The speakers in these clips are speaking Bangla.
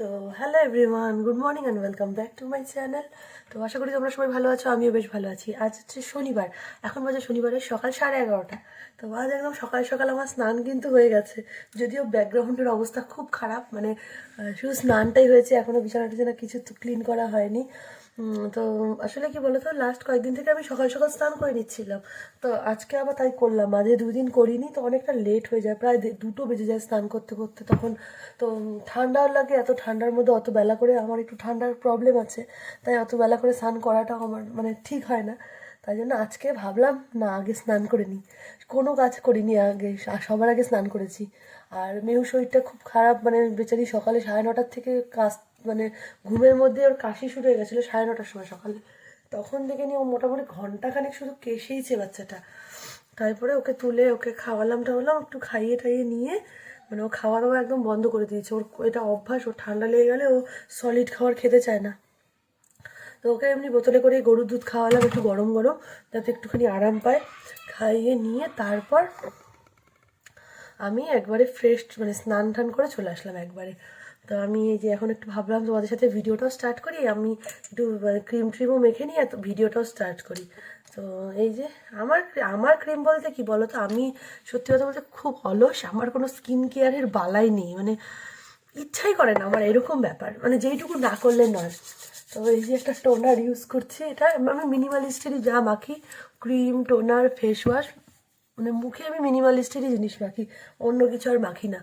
তো hello everyone good morning and welcome back to my channel তো আশা করি তোমরা সবাই ভালো আছো, আমিও বেশ ভালো আছি। আজ হচ্ছে শনিবার, এখন বাজে শনিবারের সকাল সাড়ে এগারোটা। তো আজ একদম সকাল সকাল আমার স্নান কিন্তু হয়ে গেছে, যদিও ব্যাকগ্রাউন্ডের অবস্থা খুব খারাপ মানে শুধু স্নানটাই হয়েছে এখনও বিছানা যেন কিছু ক্লিন করা হয়নি। তো আসলে কি বলতো লাস্ট কয়েকদিন থেকে আমি সকাল সকাল স্নান করে নিচ্ছিলাম। তো আজকে আবার তাই করলাম মাঝে দুদিন করিনি তো অনেকটা লেট হয়ে যায় প্রায় দুটো বেজে যায় স্নান করতে করতে তখন। তো উম, ঠান্ডাও লাগে এত ঠান্ডার মধ্যে অত বেলা করে আমার একটু ঠান্ডার প্রবলেম আছে তাই অত বেলা করে স্নান করাটা আমার মানে ঠিক হয় না। তাই জন্য আজকে ভাবলাম না আগে স্নান করে নিই। কোনো কাজ করিনি আগে সবার আগে স্নান করেছি। আর মেয়ের শরীরটা খুব খারাপ মানে বেচারি সকালে সাড়ে নটার থেকে কাজ মানে ঘুমের মধ্যে ওর কাশি শুরু হয়ে গেছিল সাড়ে নটার সময় সকালে। তখন থেকে নিয়ে ও মোটামুটি ঘন্টাখানেক শুধু কেসেইছে বাচ্চাটা। তারপরে ওকে তুলে ওকে খাওয়ালাম টাওয়ালাম, একটু খাইয়ে টাইয়ে নিয়ে মানে ও খাওয়া দাওয়া একদম বন্ধ করে দিয়েছে। ওর এটা অভ্যাস, ও ঠান্ডা লেগে গেলে ও সলিড খাবার খেতে চায় না। তো ওকে এমনি বোতলে করে গরুর দুধ খাওয়ালাম একটু গরম গরম, যাতে একটুখানি আরাম পায়। খাইয়ে নিয়ে তারপর আমি একবারে ফ্রেশ মানে স্নান টান করে চলে আসলাম একবারে। তো আমি এই যে এখন একটু ভাবলাম তোমাদের সাথে ভিডিওটাও স্টার্ট করি, আমি একটু ক্রিম ট্রিমও মেখে নিই তো ভিডিওটাও স্টার্ট করি। তো এই যে আমার আমার ক্রিম বলতে কি বলো তো আমি সত্যি কথা বলতে খুব অলস, আমার কোনো স্কিন কেয়ারের বালাই নেই মানে ইচ্ছাই করে না আমার এরকম ব্যাপার মানে যেইটুকু না করলে নয়। তো এই যে একটা টোনার ইউজ করছি, এটা আমি মিনিমালিস্টেরই যা মাখি ক্রিম টোনার ফেস ওয়াশ মানে মুখে আমি মিনিমালিস্টেরই জিনিস মাখি, অন্য কিছু আর মাখি না।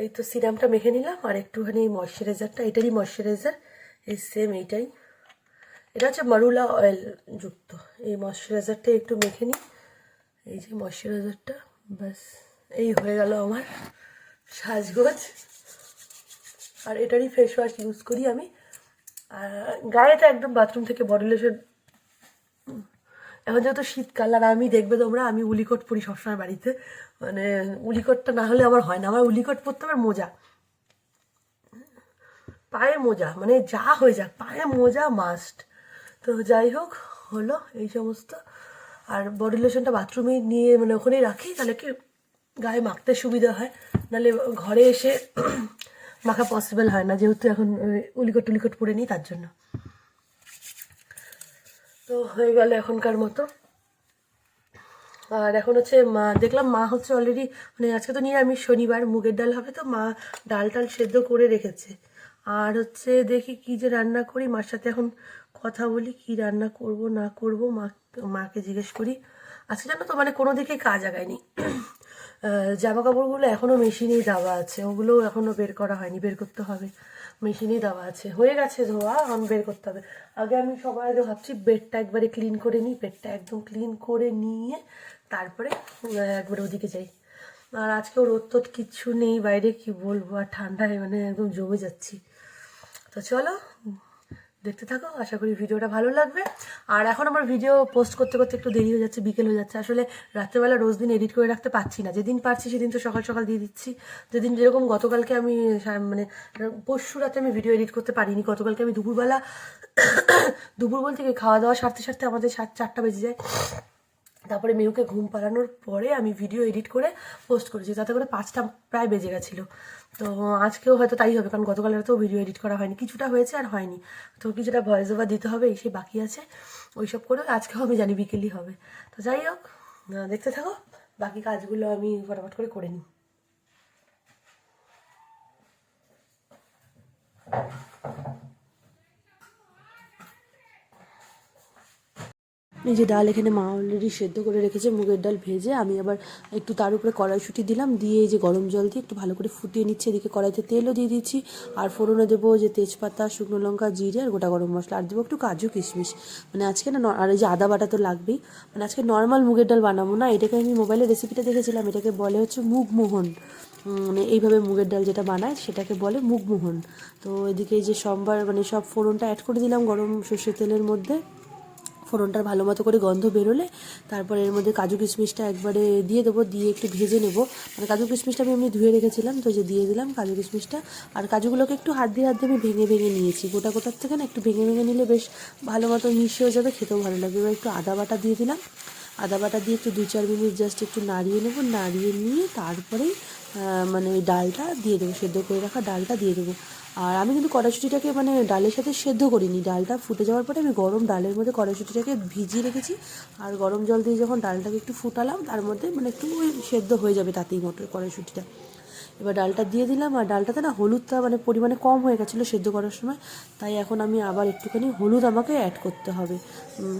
এই তো সিরামটা মেখে নিলাম, আর একটুখানি ময়শ্চারাইজারটা, এটারই ময়শ্চারাইজার, এই সেম এইটাই। এটা হচ্ছে মারুলা অয়েল যুক্ত, এই ময়শ্চারাইজারটা একটু মেখে নিই। এই যে ময়শ্চারাইজারটা, ব্যাস, এই হয়ে গেল আমার সাজগোজ। আর এটারই ফেস ওয়াশ ইউজ করি আমি। আর গায়েটা একদম বাথরুম থেকে বডি লোশন এখন যেহেতু শীতকাল, আর আমি দেখবে তোমরা, আমি উলিকট পরি সবসময় বাড়িতে। মানে উলিকটটা না হলে আমার হয় না। আমার উলিকট পরতে আমার মোজা। পায়ে মোজা মানে যা হয়ে যাক, পায়ে মোজা মাস্ট তো যাই হোক, হলো এই সমস্ত। আর বডি লোশনটা বাথরুমে নিয়ে মানে ওখানেই রাখি, তাহলে কি গায়ে মাখতে সুবিধা হয়। নাহলে ঘরে এসে মাখা পসিবল হয় না, যেহেতু এখন উলিকট টুলিকট পরে নিই, তার জন্য। তো হয়ে গেল এখনকার মতো। আর এখন হচ্ছে মা, দেখলাম মা হচ্ছে অলরেডি মানে আজকে তো নিরামিষ, শনিবার, মুগের ডাল হবে তো মা ডাল টাল সেদ্ধ করে রেখেছে। আর হচ্ছে দেখি কি যে রান্না করি, মার সাথে এখন কথা বলি, কি রান্না করব, না করব, মা, মাকে জিজ্ঞেস করি। আজকে জানো তো মানে কোনো দিকে কাজ আগায়নি। জামা কাপড়গুলো এখনও মেশিনেই দেওয়া আছে, ওগুলো এখনও বের করা হয়নি, বের করতে হবে। মেশিনেই দেওয়া আছে, হয়ে গেছে ধোয়া, এখন বের করতে হবে। আগে আমি আগে ভাবছি, বেডটা একবারে ক্লিন করে নিই, বেডটা একদম ক্লিন করে নিয়ে তারপরে একবারে ওদিকে যাই। আর আজকে রোদ তোদ কিচ্ছু নেই, বাইরে কি বলব, আর ঠান্ডায় মানে একদম জমে যাচ্ছি। তো চলো, দেখতে থাকো, আশা করি ভিডিওটা ভালো লাগবে। আর এখন আমার ভিডিও পোস্ট করতে করতে একটু দেরি হয়ে যাচ্ছে, বিকেল হয়ে যাচ্ছে। আসলে রাত্রেবেলা রোজ দিন এডিট করে রাখতে পারছি না। যেদিন পারছি সেদিন তো সকাল সকাল দিয়ে দিচ্ছি। যেদিন যেরকম গতকালকে আমি মানে পরশু রাতে আমি ভিডিও এডিট করতে পারিনি। গতকালকে আমি দুপুরবেলা দুপুর বলতে খাওয়া দাওয়া সারতে সারতে আমাদের সাত, চারটা বেজে যায়। তারপরে মেহুকে ঘুম পাড়ানোর পরে আমি ভিডিও এডিট করে পোস্ট করেছি। তাতে করে পাঁচটা প্রায় বেজে গেছিল। তো আজকেও হয়তো তাই হবে, কারণ গতকাল রাতেও ভিডিও এডিট করা হয়নি। কিছুটা হয়েছে আর হয়নি। তো কিছুটা ভয়েস ওভার দিতে হবে, এই সেই বাকি আছে। ওইসব করে আজকেও আমি জানি বিকেলই হবে। তো যাই হোক দেখতে থাকো। বাকি কাজগুলো আমি ফটাফট করে করে নিই। এই যে ডাল এখানে মা অলরেডি সেদ্ধ করে রেখেছে, মুগের ডাল ভেজে আমি আবার একটু তার উপরে কড়াইশুঁটি দিলাম, দিয়ে এই যে গরম জল দিয়ে একটু ভালো করে ফুটিয়ে নিচ্ছে, এদিকে কড়াইতে তেলও দিয়ে দিচ্ছি, আর ফোড়নে দেবো যে তেজপাতা, শুকনো লঙ্কা, জিরে আর গোটা গরম মশলা, আর দেবো একটু কাজু কিশমিশ। মানে আজকে না আর এই যে আদা বাটা তো লাগবেই মানে আজকে নর্মাল মুগের ডাল বানাবো না, এটাকে আমি মোবাইলে রেসিপিটা দেখেছিলাম, এটাকে বলে হচ্ছে মুগমোহন। মানে এইভাবে মুগের ডাল যেটা বানায় সেটাকে বলে মুগমোহন। তো এদিকে যে সোমবার মানে সব ফোড়নটা অ্যাড করে দিলাম গরম সর্ষের তেলের মধ্যে। ফোড়নটার ভালো মতো করে গন্ধ বেরোলে তারপর এর মধ্যে কাজু কিশমিশটা একবারে দিয়ে দেবো, দিয়ে একটু ভেজে নেব। মানে কাজু কিশমিশটা আমি এমনি ধুয়ে রেখেছিলাম, তো যে দিয়ে দিলাম কাজু কিশমিশটা। আর কাজুগুলোকে একটু হাত দিয়ে হাত দিয়ে আমি ভেঙে ভেঙে নিয়েছি। গোটা গোটার থেকে না একটু ভেঙে ভেঙে নিলে বেশ ভালো মতো মিশে হয়ে যাবে, খেতেও ভালো লাগবে। এবার একটু আদা বাটা দিয়ে দিলাম। আদা বাটা দিয়ে একটু দু চার মিনিট জাস্ট একটু নাড়িয়ে নেব। নাড়িয়ে নিয়ে তারপরেই মানে ওই ডালটা দিয়ে দেবো, সেদ্ধ করে রাখা ডালটা দিয়ে দেবো। আর আমি কিন্তু কড়াইশুটিটাকে মানে ডালের সাথে সেদ্ধ করিনি। ডালটা ফুটে যাওয়ার পরে আমি গরম ডালের মধ্যে কড়াইশুটিটাকে ভিজিয়ে রেখেছি। আর গরম জল দিয়ে যখন ডালটাকে একটু ফুটালাম, তার মধ্যে মানে একটু সেদ্ধ হয়ে যাবে তাতেই মটর কড়াইশুটিটা। এবার ডালটা দিয়ে দিলাম, আর ডালটাতে না হলুদটা মানে পরিমাণে কম হয়ে গেছিল সেদ্ধ করার সময়। তাই এখন আমি আবার একটুখানি হলুদ আমাকে অ্যাড করতে হবে।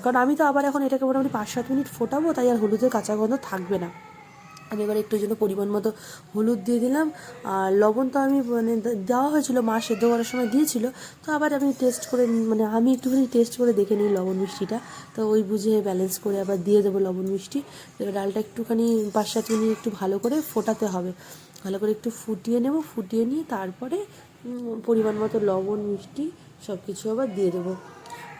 কারণ আমি তো আবার এখন এটাকে মোটামুটি পাঁচ সাত মিনিট ফোটাবো, তাই আর হলুদের কাঁচা গন্ধ থাকবে না। আমি এবার একটু জন্য পরিমাণ মতো হলুদ দিয়ে দিলাম। আর লবণ তো আমি মানে দেওয়া হয়েছিল, মা সেদ্ধ করার সময় দিয়েছিল। তো আবার আমি টেস্ট করে মানে আমি একটুখানি টেস্ট করে দেখে নিই লবণ মিষ্টিটা। তো ওই বুঝে ব্যালেন্স করে আবার দিয়ে দেবো লবণ মিষ্টি। এবার ডালটা একটুখানি পাঁচ সাত মিনিট একটু ভালো করে ফোটাতে হবে। ভালো করে একটু ফুটিয়ে নেব, ফুটিয়ে নিয়ে তারপরে পরিমাণ মতো লবণ মিষ্টি সব কিছু আবার দিয়ে দেবো।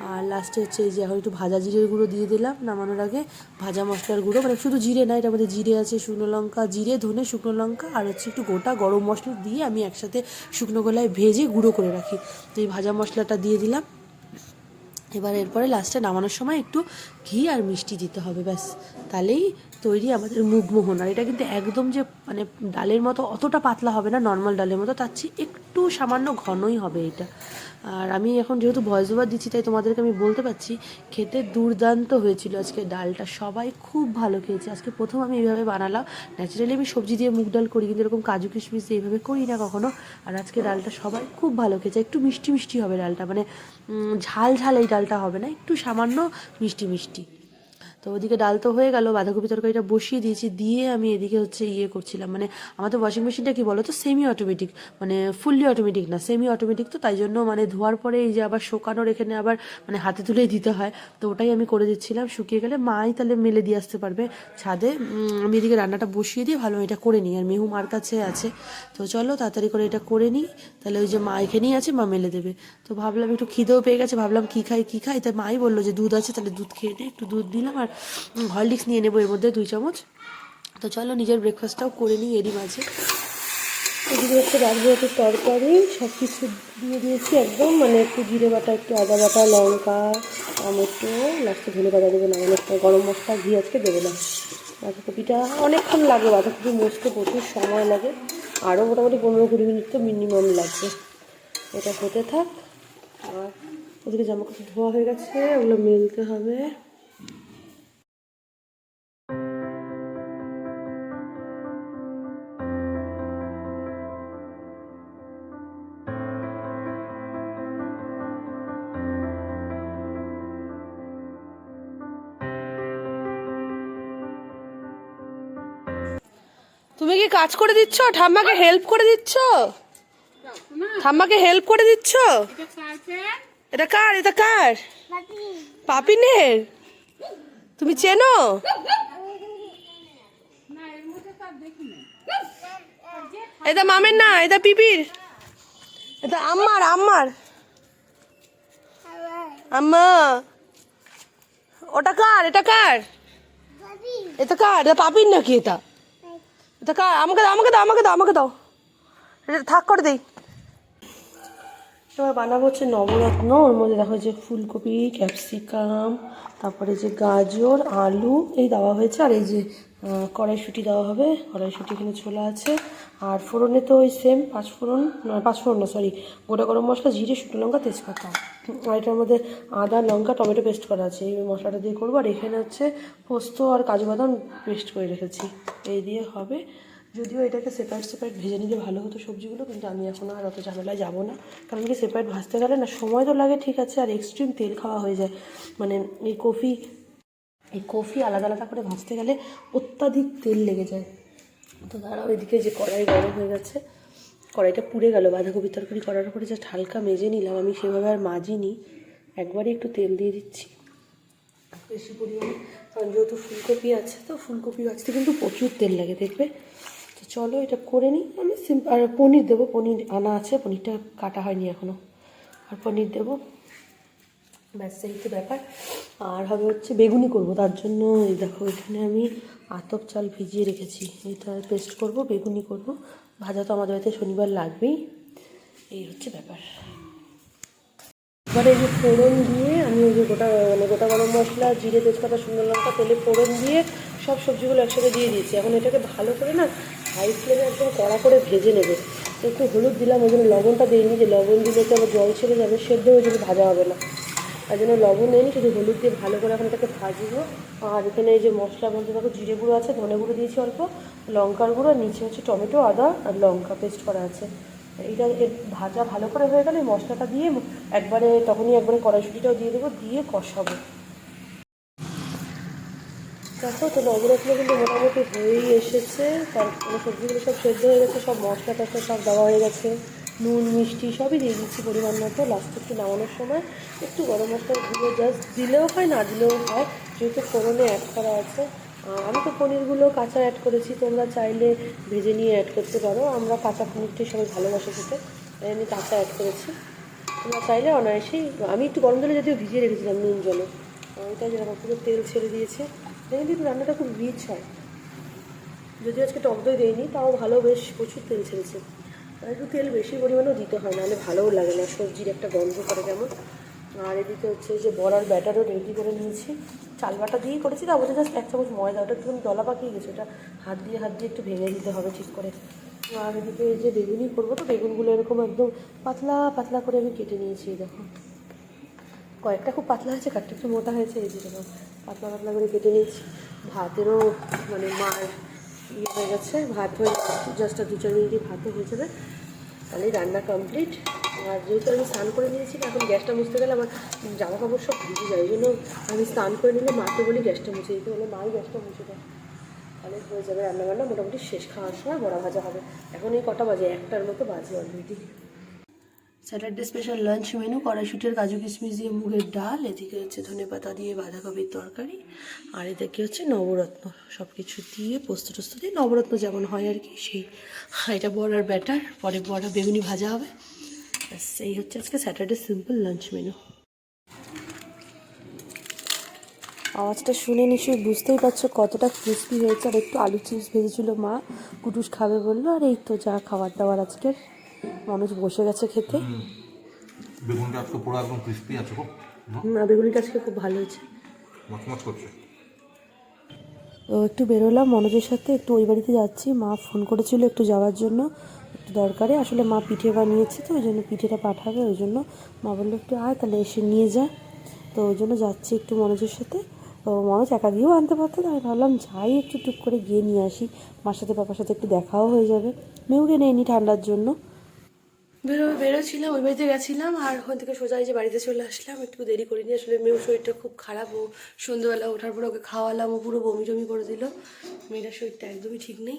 আর লাস্টে হচ্ছে এই যে এখন একটু ভাজা জিরের গুঁড়ো দিয়ে দিলাম, নামানোর আগে ভাজা মশলার গুঁড়ো। মানে শুধু জিরে না এটা মধ্যে জিরে আছে, শুকনো লঙ্কা, জিরে, ধনে, শুকনো লঙ্কা, আর হচ্ছে একটু গোটা গরম মশলা দিয়ে আমি একসাথে শুকনো গলায় ভেজে গুঁড়ো করে রাখি। তো এই ভাজা মশলাটা দিয়ে দিলাম। এবার এরপরে লাস্টে নামানোর সময় একটু ঘি আর মিষ্টি দিতে হবে, ব্যাস। তাহলেই তৈরি আমাদের মুগমোহন আর এটা কিন্তু একদম যে মানে ডালের মতো অতটা পাতলা হবে না নর্মাল ডালের মতো, তার চেয়ে একটু সামান্য ঘনই হবে এটা। আর আমি এখন যেহেতু ভয়েস ওভার দিচ্ছি, তাই তোমাদেরকে আমি বলতে পারছি, খেতে দুর্দান্ত হয়েছিল আজকে ডালটা। সবাই খুব ভালো খেয়েছে। আজকে প্রথম আমি এইভাবে বানালাম। ন্যাচারালি আমি সবজি দিয়ে মুগ ডাল করি, কিন্তু এরকম কাজু কিশমিশ দিয়ে এইভাবে করি না কখনো। আর আজকে ডালটা সবাই খুব ভালো খেয়েছে। একটু মিষ্টি মিষ্টি হবে ডালটা মানে ঝাল ঝাল এই ডালটা হবে না, একটু সামান্য মিষ্টি মিষ্টি। তো ওদিকে ডাল তো হয়ে গেল, বাঁধাকপি তরকারিটা বসিয়ে দিয়েছি, দিয়ে আমি এদিকে হচ্ছে ইয়ে করছিলাম। মানে আমাদের ওয়াশিং মেশিনটা কি বলো তো সেমি অটোমেটিক মানে ফুললি অটোমেটিক না সেমি অটোমেটিক তো তাই জন্য মানে ধোয়ার পরে এই যে আবার শোকানোর এখানে আবার মানে হাতে তুলেই দিতে হয়। তো ওটাই আমি করে দিচ্ছিলাম, শুকিয়ে গেলে মাই তাহলে মেলে দিয়ে আসতে পারবে ছাদে। আমি এদিকে রান্নাটা বসিয়ে দিয়ে ভালো এটা করে নিই, আর মেহু মার কাছে আছে। তো চলো তাড়াতাড়ি করে এটা করে নিই, তাহলে ওই যে মা এখানেই আছে, মা মেলে দেবে। তো ভাবলাম একটু খিদেও পেয়ে গেছে, ভাবলাম কী খাই কী খাই? তাই মাই বলল যে দুধ আছে, তাহলে দুধ খেয়ে নে, একটু দুধ দিলাম, আর হরলিক্স নিয়ে নেব এর মধ্যে দুই চামচ। তো চলো নিজের ব্রেকফাস্টটাও করে নিই, এরই মাঝে। এদিকে হচ্ছে রাজভাতের তরকারি সব কিছু দিয়ে দিয়েছি একদম মানে একটু জিরে বাটা, একটু আদা বাটা, লঙ্কা, টমেটো লাস্টে ধনে পাতা দেবো, না অনেক গরম মশলা, ঘি আজকে দেবো না। বাঁধাকপিটা অনেকক্ষণ লাগে, বাঁধাকপি মসতে প্রচুর সময় লাগে। আরও মোটামুটি পনেরো কুড়ি মিনিট তো মিনিমাম লাগবে। এটা হতে থাক। আর ওদিকে জামা কাপড় ধোয়া হয়ে গেছে, ওগুলো মেলতে হবে। তুমি কি কাজ করে দিচ্ছ? ঠাম্মাকে হেল্প করে দিচ্ছ? ঠাম্মাকে হেল্প করে দিচ্ছ? এটা কার? এটা কার? পাপিনের? তুমি চেনো? এটা মামের না, এটা পিপির। এটা আম্মার আম্মার। আম্মা। ওটা কার? এটা কার? এটা কার? এটা পাপির নাকি এটা? আমাকে দাও আমাকে দাও আমাকে দাও আমাকে দাও। এটা থাক, করে দেই। এবার বানাবো হচ্ছে নবরত্ন। ওর মধ্যে দেখো যে ফুলকপি, ক্যাপসিকাম, তারপরে যে গাজর, আলু, এই দেওয়া হয়েছে। আর এই যে কড়াইশুঁটি দেওয়া হবে। কড়াইশুঁটি এখানে ছোলা আছে। আর ফোড়নে তো ওই সেম পাঁচ ফোড়ন নয় পাঁচ ফোড়ন না সরি গোটা গরম মশলা, জিরে, শুকনো লঙ্কা, তেজপাতা। আর এটার মধ্যে আদা, লঙ্কা, টমেটো পেস্ট করা আছে। এই মশলাটা দিয়ে করব। আর এখানে হচ্ছে পোস্ত আর কাজু বাদাম পেস্ট করে রেখেছি। এই দিয়ে হবে। যদিও এটাকে সেপারেট সেপারেট ভেজে নিলে ভালো হতো সবজিগুলো, কিন্তু আমি এখন আর অত ঝামেলায় যাব না। কারণ কি সেপারেট ভাজতে গেলে না, সময় তো লাগে, ঠিক আছে, আর এক্সট্রিম তেল খাওয়া হয়ে যায়। মানে এই কফি এই কফি আলাদা আলাদা করে ভাজতে গেলে অত্যাধিক তেল লেগে যায়। তো দাঁড়াও, এদিকে যে কড়াই গরম হয়ে গেছে। কড়াইটা পুড়ে গেল, বাঁধাকপি তরকারি করার পরে জাস্ট হালকা মেজে নিলাম। আমি সেভাবে আর মাজিনি একবারই একটু তেল দিয়ে দিচ্ছি। বেশি পরিমাণে, কারণ যেহেতু ফুলকপি আছে তো ফুলকপি ভাজতে কিন্তু প্রচুর তেল লাগে, দেখবে? তো চলো এটা করে নিই, আমি সিম্পল আর পনির দেবো, পনির আনা আছে, পনিরটা কাটা হয়নি এখনও আর পনির দেবো। ব্যাস তো ব্যাপার। আর হবে হচ্ছে বেগুনি করব, তার জন্য এই দেখো এখানে আমি আতপ চাল ভিজিয়ে রেখেছি। এটা পেস্ট করব, বেগুনি করব। ভাজা তো আমাদের বাড়িতে শনিবার লাগবেই। এই হচ্ছে ব্যাপার। এবারে এই যে ফোড়ন দিয়ে আমি ওই যে গোটা মানে গোটা গরম মশলা, জিরে, তেজপাতা সুন্দর লঙ্কা, তেলে ফোড়ন দিয়ে সব সবজিগুলো একসাথে দিয়ে দিয়েছি। এখন এটাকে ভালো করে না হাই ফ্লেমে একদম কড়া করে ভেজে নেবে। একটু হলুদ দিলাম, ওই জন্য লবণটা দিইনি, যে লবণ দিলে তো আবার জল ছেড়ে যাবে, সেদ্ধ হয়ে যাবে, ভাজা হবে না। তাই জন্য লবণ নেই শুধু হলুদ দিয়ে ভালো করে এখন এটাকে ভাজবো। আর এখানে এই যে মশলা বলতে দেখো জিরে গুঁড়ো আছে, ধনে গুঁড়ো দিয়েছি অল্প, লঙ্কার গুঁড়ো, আর নিচে হচ্ছে টমেটো, আদা আর লঙ্কা পেস্ট করা আছে। এর ভাজা ভালো করে হয়ে গেলে মশলাটা দিয়ে একবারে, তখনই একবারে কড়াইশুটিটাও দিয়ে দেবো, দিয়ে কষাবো। দেখো তো নবরত্ন কিন্তু মোটামুটি হয়েই এসেছে, তারপরে সবজিগুলো সব সেদ্ধ হয়ে গেছে, সব মশলা টশলা সব দেওয়া হয়ে গেছে। নুন, মিষ্টি সবই দিয়ে দিচ্ছি পরিমাণ মতো। লাস্টে একটু নামানোর সময় একটু গরম মশলার গুঁড়ো জাস্ট দিলেও হয়, না দিলেও হয়। যেহেতু ফোড়নে অ্যাড করা আছে। আমি তো পনিরগুলো কাঁচা অ্যাড করেছি, তোমরা চাইলে ভেজে নিয়ে অ্যাড করতে পারো। আমরা কাঁচা পনিরটাই সবাই ভালোবাসে খেতে, তাই আমি কাঁচা অ্যাড করেছি। তোমরা চাইলে অনায়াসেই, আমি একটু গরম জলে যদিও ভিজিয়ে রেখেছিলাম নুন জলে। ওইটা যেরকম পুরো তেল ছেড়ে দিয়েছে। দেখেন কিন্তু রান্নাটা খুব রিচ হয়। যদিও আজকে টক দই দেয়নি তাও ভালো, বেশ প্রচুর তেল ছেড়েছে। একটু তেল বেশি পরিমাণেও দিতে হয়, নাহলে ভালোও লাগে না। সবজির একটা গন্ধ করে কেমন আর এদিকে হচ্ছে যে বড়ার ব্যাটারও রেডি করে নিয়েছি। চাল বাটা দিয়েই করেছি তা বলতে জাস্ট এক চামচ ময়দা। ওটা একটু দলা পাকিয়ে গেছে, ওটা হাত দিয়ে হাত দিয়ে একটু ভেঙে দিতে হবে ঠিক করে। আর এদিকে যে বেগুনই করব তো, বেগুনগুলো এরকম একদম পাতলা পাতলা করে আমি কেটে নিয়েছি দেখো। কয়েকটা খুব পাতলা হয়েছে কাটটা একটু মোটা হয়েছে, এই যে পাতলা পাতলা করে কেটে নিয়েছি। ভাতেরও মানে মার ইয়ে হয়ে গেছে, ভাত হয়ে জাস্ট দু চার মিনিটই ভাত হয়ে যাবে। তাহলে রান্না কমপ্লিট আর যেহেতু আমি স্নান করে নিয়েছি এখন গ্যাসটা মুছতে গেলে আমার জামা কাপড় সব ভিজে যায়, ওই জন্য আমি স্নান করে নিলে মাকে বলি গ্যাসটা মুছে দিতে, বলে মাই গ্যাসটা মুছে দেয় তাহলে হয়ে যাবে রান্নাবান্না। মোটামুটি শেষ খাওয়ার সময় বড়া ভাজা হবে। এখন এই কটা বাজে? একটার মতো বাজে already Saturday special lunch menu, কড়াইশুটির কাজু কিশমিশ দিয়ে মুগের ডাল, এদিকে হচ্ছে ধনে পাতা দিয়ে বাঁধাকপির তরকারি, আর এদিকে হচ্ছে নবরত্ন সব কিছু দিয়ে পোস্ত টোস্ত দিয়ে, নবরত্ন যেমন হয় আর কি, সেই, এটা বড়ার ব্যাটার পরে বড়া বেগুনি ভাজা হবে। এই হচ্ছে আজকে স্যাটারডে সিম্পল লাঞ্চ মেনু। আওয়াজটা শুনে নিশ্চয়ই বুঝতেই পারছ কতটা ক্রিস্পি হয়েছে, আর একটু আলু চিপস ভেজেছিল মা, কুটুস খাবে বলল, আর এই তো যা খাবার দাবার আজকের। মানুষ বসে গেছে খেতে। বেগুনটা আজকে পুরো একদম ক্রিস্পি আছে খুব না? বেগুনিটা আজকে খুব ভালো হয়েছে। মচমচ করছে। তো একটু বেরোলাম মনোজের সাথে একটু ওই বাড়িতে যাচ্ছি। মা ফোন করেছিল একটু যাওয়ার জন্য একটু দরকারে। আসলে মা পিঠে বানিয়েছে তো ওই জন্য পিঠেটা পাঠাবে ওই জন্য মা বলল একটু আয় তাহলে এসে নিয়ে যা। তো ওই জন্য যাচ্ছি একটু মনোজের সাথে। তো মনোজ একা গিয়েও আনতে পারতো না আমি ভাবলাম যাই একটু টুক করে গিয়ে নিয়ে আসি। মার সাথে পাপার সাথে একটু দেখাও হয়ে যাবে। মেয়েকে নেয়নি ঠান্ডার জন্য। বেরো বেরোছিলাম ওই বাড়িতে গেছিলাম আর ওখান থেকে সোজা যে বাড়িতে চলে আসলাম। একটু দেরি করিনি, আসলে মেয়ের শরীরটা খুব খারাপ, ও সন্ধ্যেবেলা ওঠার পর ওকে খাওয়ালাম, ও পুরো বমি জমি করে দিল। মেয়েটার শরীরটা একদমই ঠিক নেই।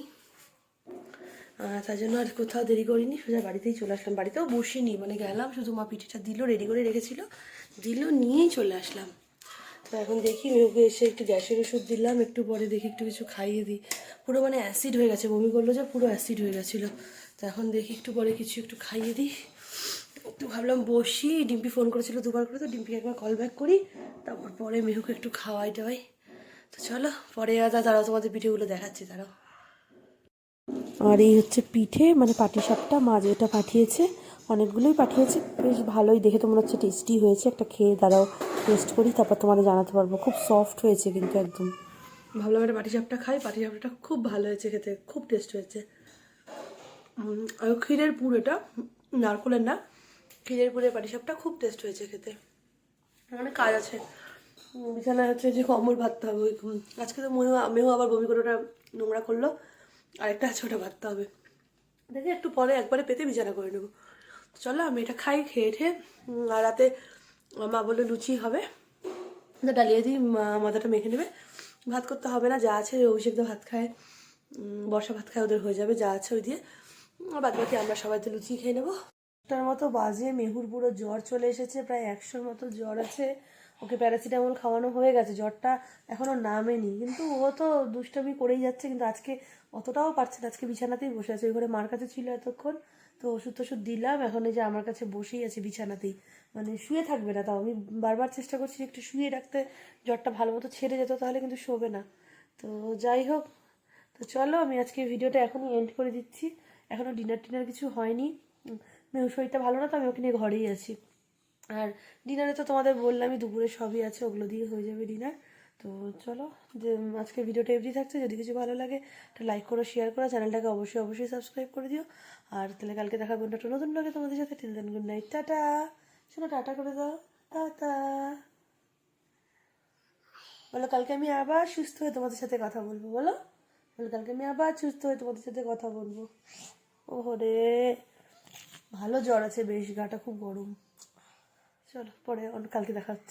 তার জন্য আর কোথাও দেরি করিনি, সোজা বাড়িতেই চলে আসলাম। বাড়িতেও বসিনি মানে গেলাম, শুধু মা পিঠেটা দিল রেডি করে রেখেছিল। দিল, নিয়েই চলে আসলাম। তো এখন দেখি মেয়েকে এসে একটু গ্যাসের ওষুধ দিলাম, একটু পরে দেখি একটু কিছু খাইয়ে দিই। পুরো মানে অ্যাসিড হয়ে গেছে, বমি করল যে পুরো অ্যাসিড হয়ে গেছিল। তো এখন দেখি একটু পরে কিছু একটু খাইয়ে দিই। একটু ভাবলাম বসি, ডিম্পি ফোন করেছিল দুবার করে, তো ডিম্পিকে একবার কল ব্যাক করি। তারপর পরে মেহুকে একটু খাওয়াই টাওয়াই। তো চলো, পরে আদা দাঁড়াও তোমাদের পিঠেগুলো দেখাচ্ছি দাঁড়াও আর এই হচ্ছে পিঠে মানে পাটিসাপটা, মা যেটা পাঠিয়েছে, অনেকগুলোই পাঠিয়েছে। বেশ ভালোই, দেখে তো মনে হচ্ছে টেস্টি হয়েছে। একটা খেয়ে দাঁড়াও টেস্ট করি, তারপর তোমাদের জানাতে পারব। খুব সফট হয়েছে কিন্তু একদম। ভাবলাম একটা পাটিসাপটা খাই, পাটিসাপটা খুব ভালো হয়েছে খেতে, খুব টেস্ট হয়েছে। ক্ষীরের পুর এটা, নারকলের না, ক্ষীরের পুরের পাটিসাপটা খুব টেস্ট হয়েছে খেতে। অনেক কাজ আছে। বিছানা হচ্ছে যে কম্বল ভাততে হবে, ওই আজকে তো মনে আমিও আবার বমি করে ওটা নোংরা করল আরেকটা আছে ওটা ভাততে হবে। দেখি একটু পরে একবারে পেতে বিছানা করে নেব। চলো আমি এটা খাই, খেয়ে ঠেয়ে আর রাতে মা বলল লুচি হবে, তো ডালিয়ে দিই মাথাটা মেখে নেবে। ভাত করতে হবে না, যা আছে, অভিষেক ভাত খায় বর্ষা ভাত খায়, ওদের হয়ে যাবে, যা আছে ওই দিয়ে। বাদ বাকি আমরা সবাই তো লুচি খেয়ে নেব। একটার মতো বাজে, মেহুর পুরো জ্বর চলে এসেছে, প্রায় একশোর মতো জ্বর আছে। ওকে প্যারাসিটামল খাওয়ানো হয়ে গেছে, জ্বরটা এখনও নামেনি। কিন্তু ও তো দুষ্টামি করেই যাচ্ছে, কিন্তু আজকে অতটাও পারছে না। আজকে বিছানাতেই বসে আছে, ওই ঘরে মার কাছে ছিল এতক্ষণ। তো ওষুধ টষুধ দিলাম, এখন এই যে আমার কাছে বসেই আছে বিছানাতেই। মানে শুয়ে থাকবে না তাও। আমি বারবার চেষ্টা করছি একটু শুয়ে রাখতে, জ্বরটা ভালো মতো ছেড়ে যেত তাহলে কিন্তু শোবে না। তো যাই হোক, তো চলো আমি আজকে ভিডিওটা এখনই এন্ড করে দিচ্ছি। এখনও ডিনার টিনার কিছু হয়নি। মেয়ের শরীরটা ভালো না, তো আমি ওকে নিয়ে ঘরেই আছি। আর ডিনারে তো তোমাদের বললামই, দুপুরে সবই আছে, ওগুলো দিয়ে হয়ে যাবে ডিনার তো চলো, যে আজকে ভিডিওটা এমনি থাকছে, যদি কিছু ভালো লাগে, একটা লাইক করো শেয়ার করো, চ্যানেলটাকে অবশ্যই অবশ্যই সাবস্ক্রাইব করে দিও। আর তাহলে কালকে দেখা করব একটা নতুন লাগে তোমাদের সাথে। টিল দেন গুড নাইট টাটা। শোনো, টাটা করে দাও। টাটা। বলো, কালকে আমি আবার সুস্থ হয়ে তোমাদের সাথে কথা বলব, বলো? বলো, কালকে আমি আবার সুস্থ হয়ে তোমাদের সাথে কথা বলব। ওহরে ভালো জ্বর আছে বেশ গাটা খুব গরম। চলো পরে অন্য- কালকে দেখা হচ্ছে।